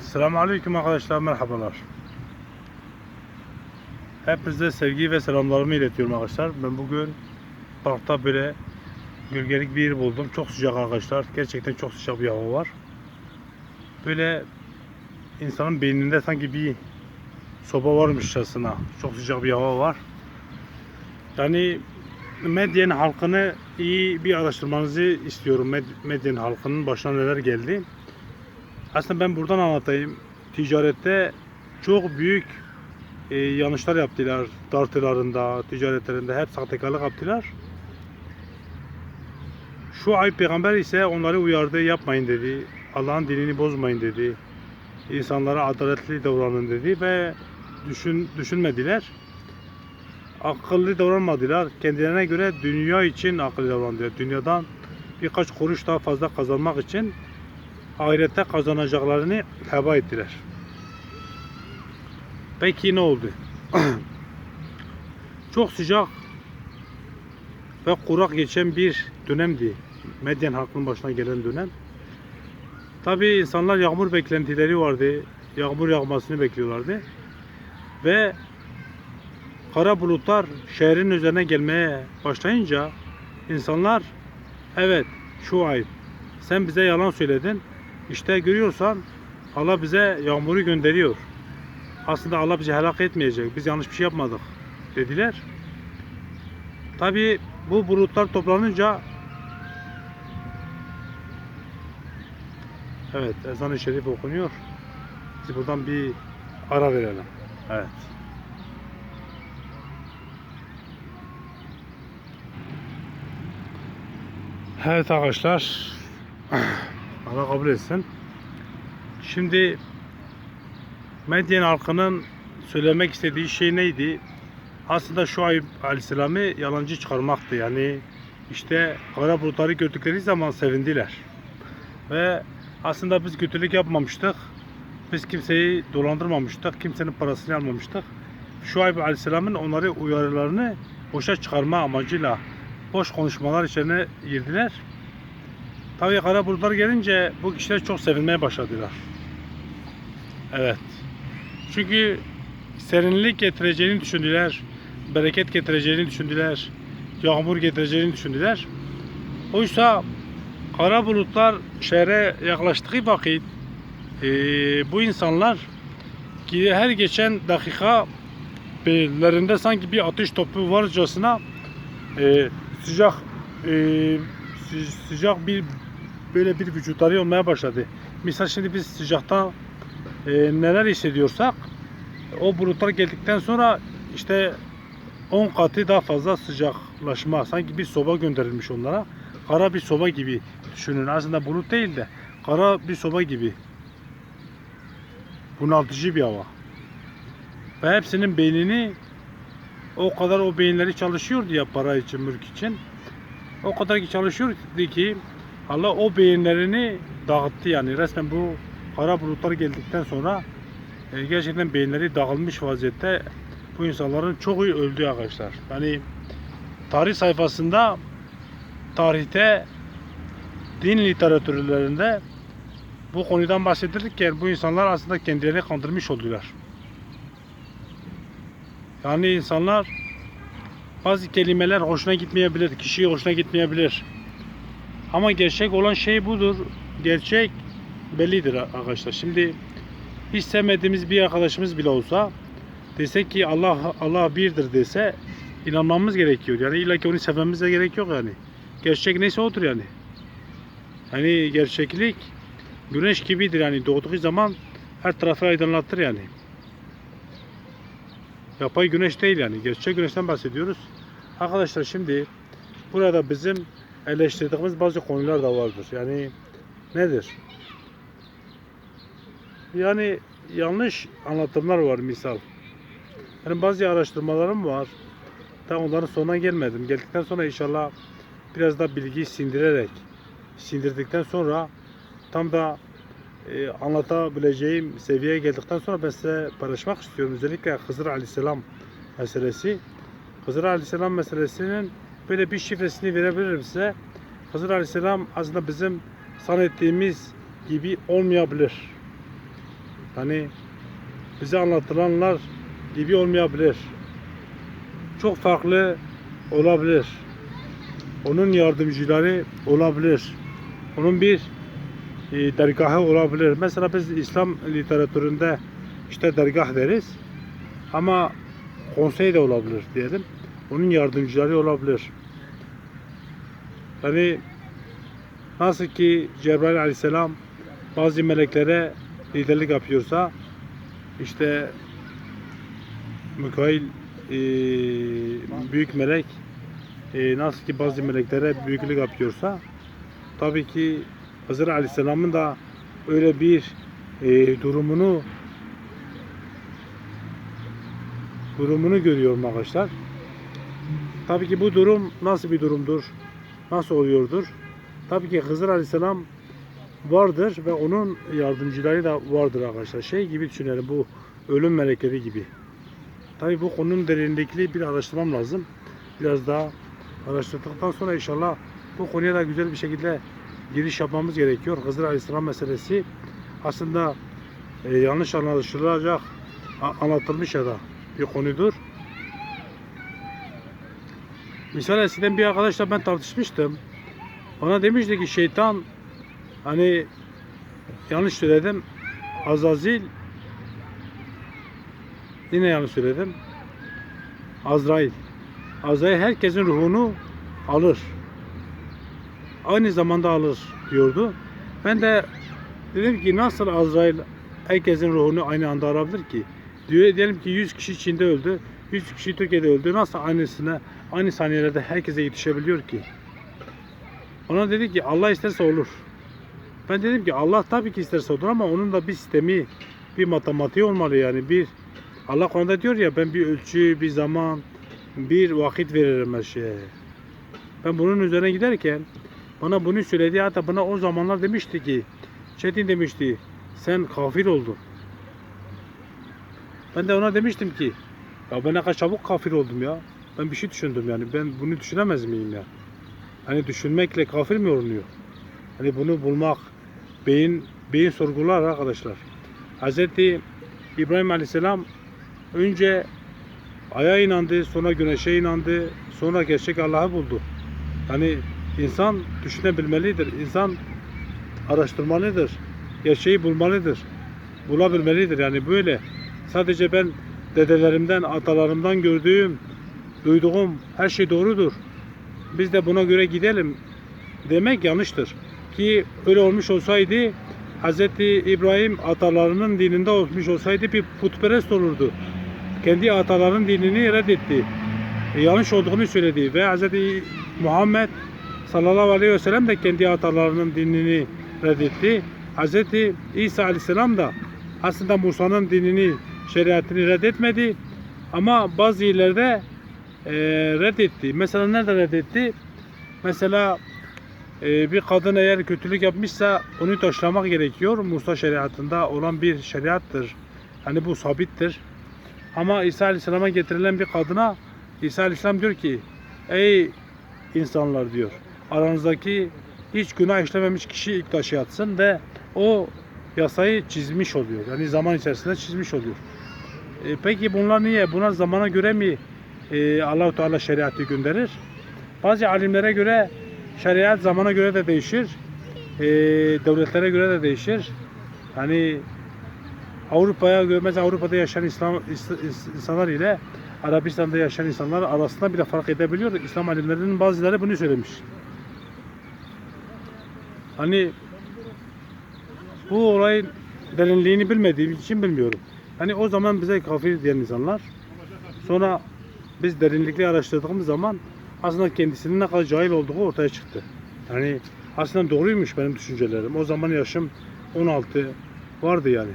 Selamun Aleyküm arkadaşlar, merhabalar. Hepinize sevgi ve selamlarımı iletiyorum arkadaşlar. Ben bugün parkta böyle gölgelik bir yer buldum. Çok sıcak arkadaşlar. Gerçekten çok sıcak bir hava var. Böyle insanın beyninde sanki bir soba varmışçasına. Çok sıcak bir hava var. Yani medyanın halkını iyi bir araştırmanızı istiyorum. Med- Medyanın halkının başına neler geldi. Aslında ben buradan anlatayım. Ticarette çok büyük e, yanlışlar yaptılar. Dartılarında, ticaretlerinde hep sahtekarlık yaptılar. Şu ay peygamber ise onları uyardı, yapmayın dedi. Allah'ın dinini bozmayın dedi. İnsanlara adaletli davranın dedi ve düşün, düşünmediler. Akıllı davranmadılar. Kendilerine göre dünya için akıllı davrandılar. Dünyadan birkaç kuruş daha fazla kazanmak için ahirette kazanacaklarını heba ettiler. Peki ne oldu? Çok sıcak ve kurak geçen bir dönemdi. Medyen halkının başına gelen dönem. Tabi insanlar yağmur beklentileri vardı. Yağmur yağmasını bekliyorlardı. Ve kara bulutlar şehrin üzerine gelmeye başlayınca insanlar evet şu ay sen bize yalan söyledin. İşte görüyorsan Allah bize yağmuru gönderiyor. Aslında Allah bizi helak etmeyecek. Biz yanlış bir şey yapmadık dediler. Tabi bu bulutlar toplanınca Evet ezan-ı şerif okunuyor. Biz buradan bir ara verelim. Evet. Evet arkadaşlar Allah kabul etsin. Şimdi Medyen halkının söylemek istediği şey neydi? Aslında şu ayıp Aleyhisselam'ı yalancı çıkarmaktı. Yani işte kara bulutları gördükleri zaman sevindiler. Ve aslında biz kötülük yapmamıştık. Biz kimseyi dolandırmamıştık. Kimsenin parasını almamıştık. Şu ayıp Aleyhisselam'ın onları uyarılarını boşa çıkarma amacıyla boş konuşmalar içine girdiler. Tabii kara bulutlar gelince bu kişiler çok sevinmeye başladılar. Evet. Çünkü serinlik getireceğini düşündüler. Bereket getireceğini düşündüler. Yağmur getireceğini düşündüler. Oysa kara bulutlar şehre yaklaştığı vakit eee, bu insanlar ki her geçen dakika bellerinde sanki bir ateş topu varcasına eee, sıcak sı- sıcak bir böyle bir vücutları olmaya başladı. Misal şimdi biz sıcakta e, neler hissediyorsak o bulutlar geldikten sonra işte 10 katı daha fazla sıcaklaşma. Sanki bir soba gönderilmiş onlara. Kara bir soba gibi düşünün. Aslında bulut değil de kara bir soba gibi. Bunaltıcı bir hava. Ve hepsinin beynini o kadar o beyinleri çalışıyordu ya para için, mülk için. O kadar ki çalışıyordu ki Allah o beyinlerini dağıttı yani resmen bu kara bulutlar geldikten sonra e, gerçekten beyinleri dağılmış vaziyette bu insanların çoğu öldü arkadaşlar. Yani tarih sayfasında tarihte din literatürlerinde bu konudan bahsedilirken bu insanlar aslında kendilerini kandırmış oldular. Yani insanlar bazı kelimeler hoşuna gitmeyebilir, kişiye hoşuna gitmeyebilir. Ama gerçek olan şey budur. Gerçek bellidir arkadaşlar. Şimdi hiç sevmediğimiz bir arkadaşımız bile olsa dese ki Allah Allah birdir dese inanmamız gerekiyor. Yani illa ki onu sevmemize gerek yok yani. Gerçek neyse odur yani. Hani gerçeklik güneş gibidir yani doğduğu zaman her tarafı aydınlatır yani. Yapay güneş değil yani. Gerçek güneşten bahsediyoruz. Arkadaşlar şimdi burada bizim eleştirdiğimiz bazı konular da vardır. Yani nedir? Yani yanlış anlatımlar var misal. Yani bazı araştırmalarım var. Tam onların sonuna gelmedim. Geldikten sonra inşallah biraz da bilgiyi sindirerek sindirdikten sonra tam da e, anlatabileceğim seviyeye geldikten sonra ben size paylaşmak istiyorum. Özellikle Hızır Aleyhisselam meselesi. Hızır Aleyhisselam meselesinin böyle bir şifresini verebilirim size. Hızır Aleyhisselam aslında bizim zannettiğimiz gibi olmayabilir. Hani bize anlatılanlar gibi olmayabilir. Çok farklı olabilir. Onun yardımcıları olabilir. Onun bir e, dergahı olabilir. Mesela biz İslam literatüründe işte dergah deriz. Ama konsey de olabilir diyelim. Onun yardımcıları olabilir. Yani nasıl ki Cebrail aleyhisselam bazı meleklere liderlik yapıyorsa işte Mikail e, büyük melek e, nasıl ki bazı meleklere büyüklük yapıyorsa tabii ki Hızır Aleyhisselam'ın da öyle bir e, durumunu durumunu görüyorum arkadaşlar. Tabii ki bu durum nasıl bir durumdur? Nasıl oluyordur? Tabii ki Hızır Aleyhisselam vardır ve onun yardımcıları da vardır arkadaşlar. Şey gibi düşünelim bu ölüm melekleri gibi. Tabii bu konunun derinlikli bir araştırmam lazım. Biraz daha araştırdıktan sonra inşallah bu konuya da güzel bir şekilde giriş yapmamız gerekiyor. Hızır Aleyhisselam meselesi aslında e, yanlış anlaşılacak anlatılmış ya da bir konudur. Misal eskiden bir arkadaşla ben tartışmıştım. Bana demişti ki şeytan hani yanlış söyledim Azazil yine yanlış söyledim Azrail. Azrail herkesin ruhunu alır. Aynı zamanda alır diyordu. Ben de dedim ki nasıl Azrail herkesin ruhunu aynı anda alabilir ki? Diyor diyelim ki 100 kişi Çin'de öldü 100 kişi Türkiye'de öldü nasıl aynısına aynı saniyelerde herkese yetişebiliyor ki ona dedi ki Allah isterse olur ben dedim ki Allah tabii ki isterse olur ama onun da bir sistemi, bir matematiği olmalı yani. Bir Allah konuda diyor ya ben bir ölçü, bir zaman, bir vakit veririm her şeye. Ben bunun üzerine giderken bana bunu söyledi hatta bana o zamanlar demişti ki Çetin demişti sen kafir oldun. Ben de ona demiştim ki ya ben ne kadar çabuk kafir oldum ya. Ben bir şey düşündüm yani ben bunu düşünemez miyim ya? Hani düşünmekle kafir mi olunuyor? Hani bunu bulmak beyin beyin sorgular arkadaşlar. Hz. İbrahim Aleyhisselam önce aya inandı, sonra güneşe inandı, sonra gerçek Allah'ı buldu. Hani insan düşünebilmelidir, insan araştırmalıdır, gerçeği bulmalıdır, bulabilmelidir. Yani böyle sadece ben dedelerimden, atalarımdan gördüğüm, duyduğum her şey doğrudur. Biz de buna göre gidelim demek yanlıştır. Ki öyle olmuş olsaydı Hz. İbrahim atalarının dininde olmuş olsaydı bir putperest olurdu. Kendi atalarının dinini reddetti. E, yanlış olduğunu söyledi ve Hz. Muhammed sallallahu aleyhi ve sellem de kendi atalarının dinini reddetti. Hz. İsa aleyhisselam da aslında Musa'nın dinini, şeriatını reddetmedi. Ama bazı yerlerde e, reddetti. Mesela nerede reddetti? Mesela e, bir kadın eğer kötülük yapmışsa onu taşlamak gerekiyor. Musa şeriatında olan bir şeriattır. Hani bu sabittir. Ama İsa Aleyhisselam'a getirilen bir kadına İsa Aleyhisselam diyor ki Ey insanlar diyor aranızdaki hiç günah işlememiş kişi ilk taşı atsın ve o yasayı çizmiş oluyor. Yani zaman içerisinde çizmiş oluyor. E, peki bunlar niye? Bunlar zamana göre mi e, Allahu Teala şeriatı gönderir? Bazı alimlere göre şeriat zamana göre de değişir. E, devletlere göre de değişir. Hani Avrupa'ya göre Avrupa'da yaşayan İslam is- is- insanlar ile Arabistan'da yaşayan insanlar arasında bile fark edebiliyor. İslam alimlerinin bazıları bunu söylemiş. Hani bu olayın derinliğini bilmediğim için bilmiyorum. Hani o zaman bize kafir diyen insanlar sonra biz derinlikli araştırdığımız zaman aslında kendisinin ne kadar cahil olduğu ortaya çıktı. Yani aslında doğruymuş benim düşüncelerim. O zaman yaşım 16 vardı yani.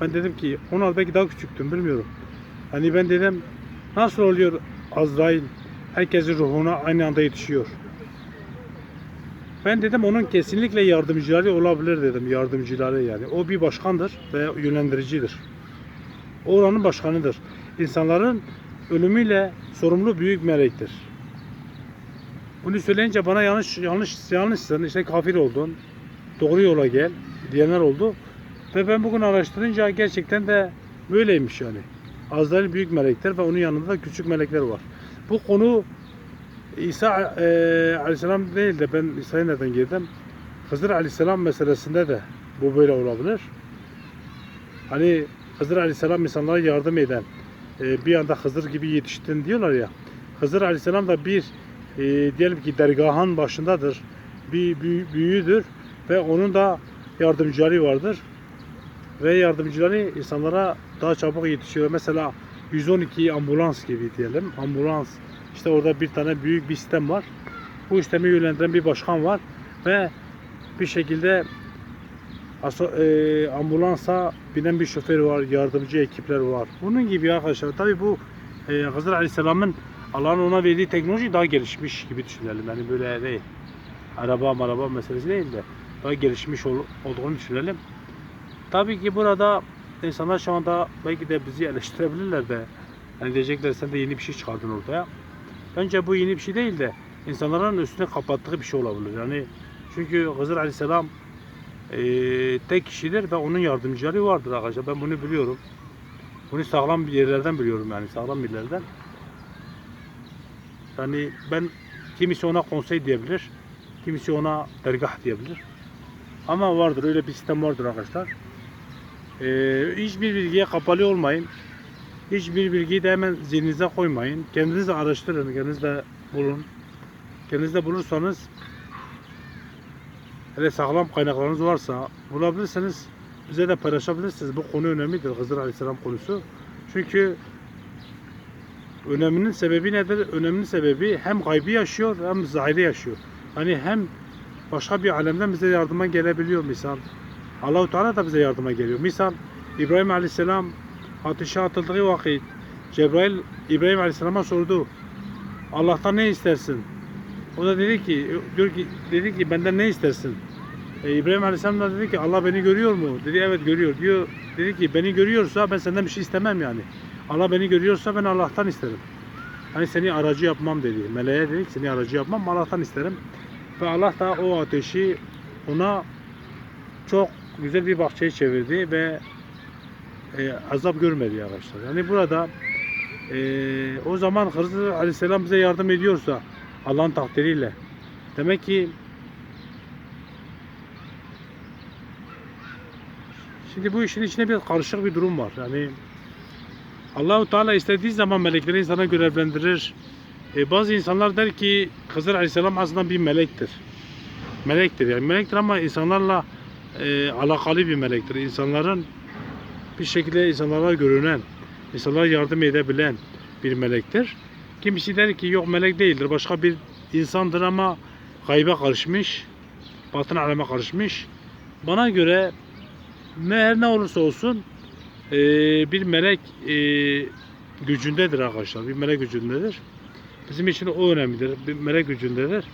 Ben dedim ki 16 belki daha küçüktüm bilmiyorum. Hani ben dedim nasıl oluyor Azrail herkesin ruhuna aynı anda yetişiyor. Ben dedim onun kesinlikle yardımcıları olabilir dedim. Yardımcıları yani. O bir başkandır ve yönlendiricidir. Oranın başkanıdır. İnsanların ölümüyle sorumlu büyük melektir. Bunu söyleyince bana yanlış yanlış yanlışsın işte kafir oldun. Doğru yola gel diyenler oldu. Ve ben bugün araştırınca gerçekten de böyleymiş yani. Azrail büyük melekler ve onun yanında da küçük melekler var. Bu konu İsa e, Aleyhisselam değil de ben İsa'ya nereden girdim? Hızır Aleyhisselam meselesinde de bu böyle olabilir. Hani Hızır Aleyhisselam insanlara yardım eden, e, bir anda Hızır gibi yetiştin diyorlar ya. Hızır Aleyhisselam da bir e, diyelim ki dergahın başındadır. Bir büyü, büyüğüdür ve onun da yardımcıları vardır. Ve yardımcıları insanlara daha çabuk yetişiyor. Mesela 112 ambulans gibi diyelim. Ambulans işte orada bir tane büyük bir sistem var. Bu sistemi yönlendiren bir başkan var ve bir şekilde aso- e, ambulansa binen bir şoför var, yardımcı ekipler var. Bunun gibi arkadaşlar. Tabii bu e, Hızır Aleyhisselam'ın Allah'ın ona verdiği teknoloji daha gelişmiş gibi düşünelim. Yani böyle değil. Araba maraba meselesi değil de daha gelişmiş ol- olduğunu düşünelim. Tabii ki burada insanlar şu anda belki de bizi eleştirebilirler de hani diyecekler sen de yeni bir şey çıkardın ortaya. Bence bu yeni bir şey değil de insanların üstüne kapattığı bir şey olabilir. Yani çünkü Hızır Aleyhisselam eee tek kişidir ve onun yardımcıları vardır arkadaşlar. Ben bunu biliyorum. Bunu sağlam bir yerlerden biliyorum yani sağlam yerlerden. Yani ben kimisi ona konsey diyebilir, kimisi ona dergah diyebilir. Ama vardır öyle bir sistem vardır arkadaşlar. Ee, hiçbir bilgiye kapalı olmayın. Hiçbir bilgiyi de hemen zihninize koymayın. Kendiniz araştırın, kendiniz de bulun. Kendiniz de bulursanız hele sağlam kaynaklarınız varsa bulabilirseniz bize de paylaşabilirsiniz. Bu konu önemlidir Hızır Aleyhisselam konusu. Çünkü öneminin sebebi nedir? Öneminin sebebi hem gaybı yaşıyor hem zahiri yaşıyor. Hani hem başka bir alemden bize yardıma gelebiliyor misal. Allahu Teala da bize yardıma geliyor. Misal İbrahim Aleyhisselam ateşe atıldığı vakit Cebrail İbrahim Aleyhisselam'a sordu. Allah'tan ne istersin? O da dedi ki diyor ki dedi ki benden ne istersin? E, İbrahim Aleyhisselam da dedi ki Allah beni görüyor mu? Dedi evet görüyor. Diyor dedi ki beni görüyorsa ben senden bir şey istemem yani. Allah beni görüyorsa ben Allah'tan isterim. Hani seni aracı yapmam dedi. Meleğe dedi ki seni aracı yapmam Allah'tan isterim. Ve Allah da o ateşi ona çok güzel bir bahçeye çevirdi ve e, azap görmedi arkadaşlar. Yani burada e, o zaman Hızır Aleyhisselam bize yardım ediyorsa Allah'ın takdiriyle demek ki Şimdi bu işin içinde bir karışık bir durum var. Yani Allahu Teala istediği zaman melekleri insana görevlendirir. E, bazı insanlar der ki Hızır Aleyhisselam aslında bir melektir. Melektir yani melektir ama insanlarla e, alakalı bir melektir. İnsanların bir şekilde insanlara görünen, insanlara yardım edebilen bir melektir. Kimisi der ki yok melek değildir. Başka bir insandır ama gaybe karışmış. Batın aleme karışmış. Bana göre ne her ne olursa olsun e, bir melek e, gücündedir arkadaşlar. Bir melek gücündedir. Bizim için o önemlidir. Bir melek gücündedir.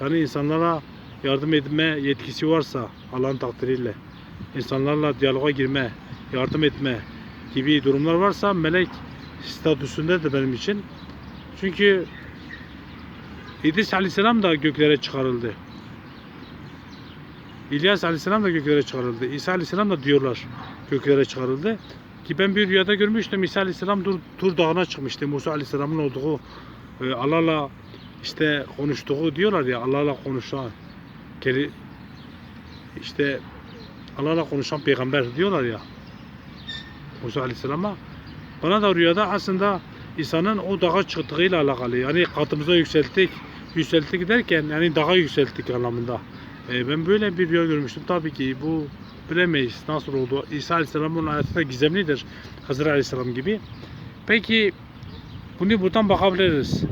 Yani insanlara yardım etme yetkisi varsa Allah'ın takdiriyle insanlarla diyaloga girme, yardım etme gibi durumlar varsa melek statüsündedir benim için. Çünkü İdris Aleyhisselam da göklere çıkarıldı. İlyas Aleyhisselam da göklere çıkarıldı. İsa Aleyhisselam da diyorlar göklere çıkarıldı. Ki ben bir rüyada görmüştüm İsa Aleyhisselam Tur, Tur Dağı'na çıkmıştı. Musa Aleyhisselam'ın olduğu e, Allah'la işte konuştuğu diyorlar ya Allah'la konuşan keli işte Allah'la konuşan peygamber diyorlar ya Musa Aleyhisselam'a bana da rüyada aslında İsa'nın o dağa çıktığıyla alakalı yani katımıza yükselttik yükselttik derken yani dağa yükselttik anlamında E, ben böyle bir rüya görmüştüm tabii ki bu bilemeyiz nasıl oldu İsa Aleyhisselam'ın hayatında gizemlidir Hızır Aleyhisselam gibi peki bunu buradan bakabiliriz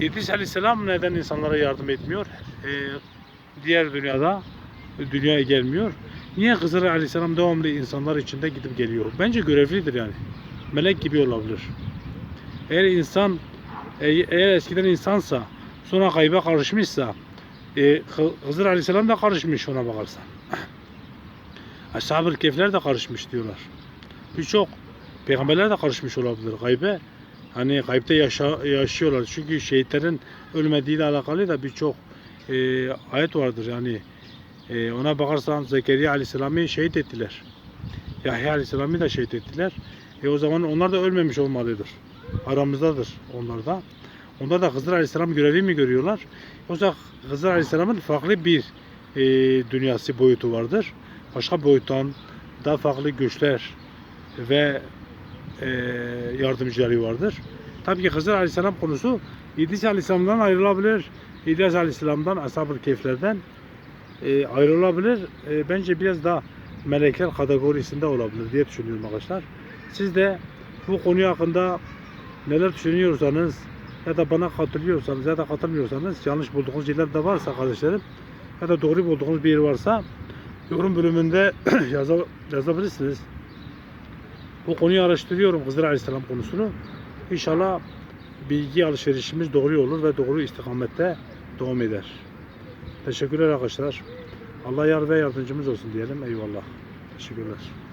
İdris Aleyhisselam neden insanlara yardım etmiyor? Ee, diğer dünyada dünyaya gelmiyor. Niye Hızır Aleyhisselam devamlı insanlar içinde gidip geliyor? Bence görevlidir yani. Melek gibi olabilir. Eğer insan e- eğer eskiden insansa sonra kayba karışmışsa e, Hı- Hızır Aleyhisselam da karışmış ona bakarsan. Ashab-ı Kehf'ler de karışmış diyorlar. Birçok peygamberler de karışmış olabilir gaybe. Hani gaybde yaşa, yaşıyorlar. Çünkü şehitlerin ölmediğiyle alakalı da birçok e, ayet vardır. Yani E, ona bakarsan Zekeriya Aleyhisselam'ı şehit ettiler. Yahya Aleyhisselam'ı da şehit ettiler. E o zaman onlar da ölmemiş olmalıdır. Aramızdadır onlar da. Onlar da Hızır Aleyhisselam görevi mi görüyorlar? Yoksa Hızır Aleyhisselam'ın farklı bir e, dünyası boyutu vardır. Başka boyuttan daha farklı güçler ve e, yardımcıları vardır. Tabii ki Hızır Aleyhisselam konusu İdris Aleyhisselam'dan ayrılabilir. İlyas Aleyhisselam'dan, Ashab-ı Kehf'lerden e, ayrılabilir. E, bence biraz daha melekler kategorisinde olabilir diye düşünüyorum arkadaşlar. Siz de bu konu hakkında neler düşünüyorsanız ya da bana katılıyorsanız ya da katılmıyorsanız yanlış bulduğunuz yerler de varsa kardeşlerim ya da doğru bulduğunuz bir yer varsa yorum bölümünde yaza- yazabilirsiniz. Bu konuyu araştırıyorum Hızır Aleyhisselam konusunu. İnşallah bilgi alışverişimiz doğru olur ve doğru istikamette devam eder. Teşekkürler arkadaşlar. Allah yar ve yardımcımız olsun diyelim. Eyvallah. Teşekkürler.